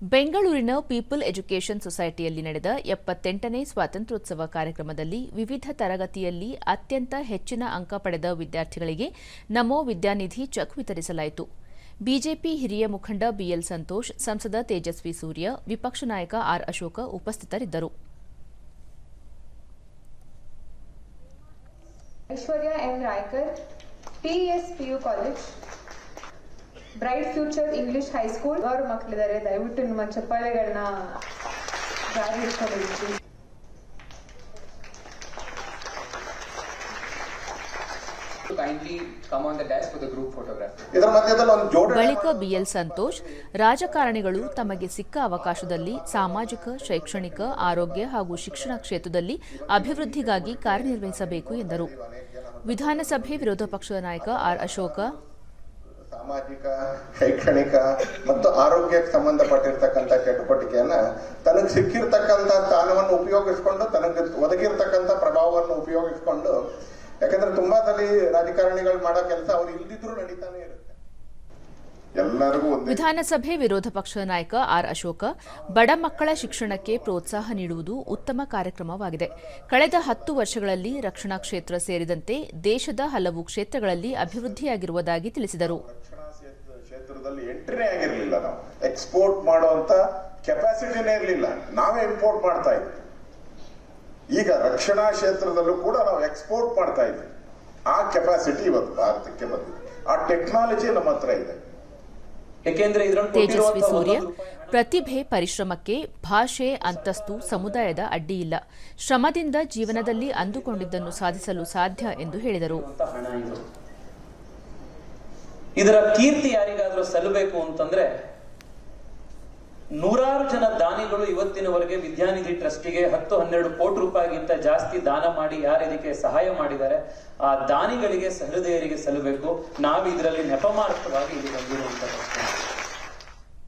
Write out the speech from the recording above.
ಬೆಂಗಳೂರಿನ people education ಸೊಸೈಟಿಯಲ್ಲಿ ನಡೆದ ಎಪ್ಪತ್ತೆಂಟನೇ ಸ್ವಾತಂತ್ರ್ಯೋತ್ಸವ ಕಾರ್ಯಕ್ರಮದಲ್ಲಿ ವಿವಿಧ ತರಗತಿಯಲ್ಲಿ ಅತ್ಯಂತ ಹೆಚ್ಚಿನ ಅಂಕ ಪಡೆದ ವಿದ್ಯಾರ್ಥಿಗಳಿಗೆ ನಮೋ ವಿದ್ಯಾನಿಧಿ ಚೆಕ್ ವಿತರಿಸಲಾಯಿತು. ಬಿಜೆಪಿ ಹಿರಿಯ ಮುಖಂಡ ಬಿಎಲ್ ಸಂತೋಷ್, ಸಂಸದ ತೇಜಸ್ವಿ ಸೂರ್ಯ, ವಿಪಕ್ಷ ನಾಯಕ ಆರ್ ಅಶೋಕ ಉಪಸ್ಥಿತರಿದ್ದರು. Aishwarya M Raykar TS PU college bright future English high school ಅವರು ಮಕ್ಕಳಿದ್ದಾರೆ ದಯವಿಟ್ಟು ನಿಮ್ಮ ಚಪ್ಪಾಳೆಗಳನ್ನ ಜಾರಿ ಜೋಡಣೆ ಬಳಿಕ ಬಿಎಲ್ ಸಂತೋಷ್ ರಾಜಕಾರಣಿಗಳು ತಮಗೆ ಸಿಕ್ಕ ಅವಕಾಶದಲ್ಲಿ ಸಾಮಾಜಿಕ ಶೈಕ್ಷಣಿಕ ಆರೋಗ್ಯ ಹಾಗೂ ಶಿಕ್ಷಣ ಕ್ಷೇತ್ರದಲ್ಲಿ ಅಭಿವೃದ್ಧಿಗಾಗಿ ಕಾರ್ಯನಿರ್ವಹಿಸಬೇಕು ಎಂದರು. ವಿಧಾನಸಭೆ ವಿರೋಧ ಪಕ್ಷದ ನಾಯಕ ಆರ್ ಅಶೋಕ ಸಾಮಾಜಿಕ, ಶೈಕ್ಷಣಿಕ ಮತ್ತು ಆರೋಗ್ಯಕ್ಕೆ ಸಂಬಂಧಪಟ್ಟಿರ್ತಕ್ಕಂಥ ಚಟುವಟಿಕೆಯನ್ನ ತನಗೆ ಸಿಕ್ಕಿರ್ತಕ್ಕಂಥ ಸ್ಥಾನವನ್ನು ಉಪಯೋಗಿಸ್ಕೊಂಡು, ತನಗೆ ಒದಗಿರ್ತಕ್ಕಂಥ ಪ್ರಭಾವವನ್ನು ಉಪಯೋಗಿಸ್ಕೊಂಡು, ಯಾಕಂದ್ರೆ ತುಂಬಾ ರಾಜಕಾರಣಿಗಳು ಮಾಡೋ ಕೆಲಸ ಅವ್ರು ಇಲ್ದಿದ್ರು ನಡೀತಾನೆ ಇರುತ್ತೆ. ಎಲ್ಲರಿಗೂ ವಿಧಾನಸಭೆ ವಿರೋಧ ಪಕ್ಷದ ನಾಯಕ ಆರ್ ಅಶೋಕ, ಬಡ ಮಕ್ಕಳ ಶಿಕ್ಷಣಕ್ಕೆ ಪ್ರೋತ್ಸಾಹ ನೀಡುವುದು ಉತ್ತಮ ಕಾರ್ಯಕ್ರಮವಾಗಿದೆ. ಕಳೆದ ಹತ್ತು ವರ್ಷಗಳಲ್ಲಿ ರಕ್ಷಣಾ ಕ್ಷೇತ್ರ ಸೇರಿದಂತೆ ದೇಶದ ಹಲವು ಕ್ಷೇತ್ರಗಳಲ್ಲಿ ಅಭಿವೃದ್ಧಿಯಾಗಿರುವುದಾಗಿ ತಿಳಿಸಿದರು. ಕ್ಷೇತ್ರದಲ್ಲಿ ಎಂಟ್ರಿನೇ ಆಗಿರ್ಲಿಲ್ಲ ನಾವು. ಎಕ್ಸ್ಪೋರ್ಟ್ ಮಾಡುವಂತ ಕೆಪಾಸಿಟಿನೇ ಇರಲಿಲ್ಲ. ನಾವೇ ಇಂಪೋರ್ಟ್ ಮಾಡ್ತಾ ಇದ್ವಿ. ಈಗ ರಕ್ಷಣಾ ಕ್ಷೇತ್ರದಲ್ಲೂ ಕೂಡ ನಾವು ಎಕ್ಸ್ಪೋರ್ಟ್ ಮಾಡ್ತಾ ಇದ್ವಿ. ಆ ಕೆಪಾಸಿಟಿ ಇವತ್ತು ಭಾರತಕ್ಕೆ ಬಂದಿದೆ. ಆ ಟೆಕ್ನಾಲಜಿ ನಮ್ಮ ಹತ್ರ ಇದೆ. ತೇಜಸ್ವಿ ಸೂರ್ಯ ಪ್ರತಿಭೆ ಪರಿಶ್ರಮಕ್ಕೆ ಭಾಷೆ ಅಂತಸ್ತು ಸಮುದಾಯದ ಅಡ್ಡಿಯಿಲ್ಲ ಶ್ರಮದಿಂದ ಜೀವನದಲ್ಲಿ ಅಂದುಕೊಂಡಿದ್ದನ್ನು ಸಾಧಿಸಲು ಸಾಧ್ಯ ಎಂದು ಹೇಳಿದರು. ಇದರ ಕೀರ್ತಿ ಯಾರಿಗಾದ್ರೂ ಸಲ್ಲಬೇಕು ಅಂತಂದ್ರೆ ನೂರಾರು ಜನ ದಾನಿಗಳು ಇವತ್ತಿನವರೆಗೆ ವಿದ್ಯಾನಿಧಿ ಟ್ರಸ್ಟಿಗೆ ಹತ್ತು ಹನ್ನೆರಡು ಕೋಟಿ ರೂಪಾಯಿಗಿಂತ ಜಾಸ್ತಿ ದಾನ ಮಾಡಿ ಯಾರು ಇದಕ್ಕೆ ಸಹಾಯ ಮಾಡಿದ್ದಾರೆ, ಆ ದಾನಿಗಳಿಗೆ ಸಹೃದಯರಿಗೆ ಸಲ್ಲಬೇಕು. ನಾವು ಇದರಲ್ಲಿ ನೆಪಮಾರ್ಥವಾಗಿ ಇಲ್ಲಿ ಬಂದಿರುವಂತದ್ದು